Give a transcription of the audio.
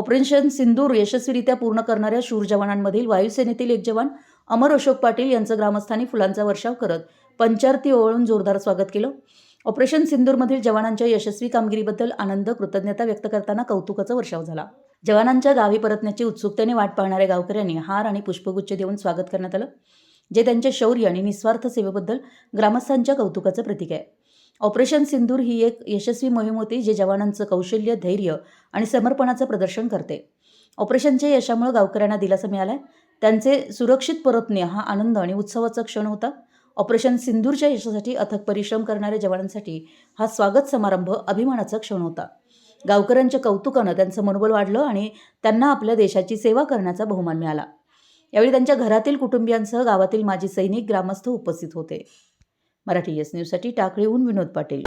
Operation सिंदूर यशस्वीरित्या पूर्ण करणाऱ्या शूर जवानांमधील वायुसेनेतील एक जवान अमर अशोक पाटील यांचं ग्रामस्थांनी फुलांचा वर्षाव करत पंचारती ओळून जोरदार स्वागत केलं. ऑपरेशन सिंदूरमधील जवानांच्या यशस्वी कामगिरीबद्दल आनंद कृतज्ञता व्यक्त करताना कौतुकाचा वर्षाव झाला. जवानांच्या गावी परतण्याची उत्सुकतेने वाट पाहणाऱ्या गावकऱ्यांनी हार आणि पुष्पगुच्छ देऊन स्वागत करण्यात आलं. जे त्यांच्या शौर्य आणि निस्वार्थ सेवेबद्दल ग्रामस्थांच्या कौतुकाचं प्रतीक आहे. ऑपरेशन सिंदूर ही एक यशस्वी मोहीम होती जे जवानांचं कौशल्य धैर्य आणि समर्पणाचं प्रदर्शन करते. ऑपरेशनच्या यशामुळे गावकऱ्यांना दिलासा मिळाला त्यांचे सुरक्षित परतणे हा आनंद आणि उत्सवाचा क्षण होता. ऑपरेशन सिंदूरच्या यशासाठी अथक परिश्रम करणाऱ्या जवानांसाठी हा स्वागत समारंभ अभिमानाचा क्षण होता. गावकऱ्यांच्या कौतुकानं त्यांचं मनोबल वाढलं आणि त्यांना आपल्या देशाची सेवा करण्याचा बहुमान मिळाला. यावेळी त्यांच्या घरातील कुटुंबियांसह गावातील माजी सैनिक ग्रामस्थ उपस्थित होते. मराठी एस न्यूजसाठी टाकळीहून विनोद पाटील.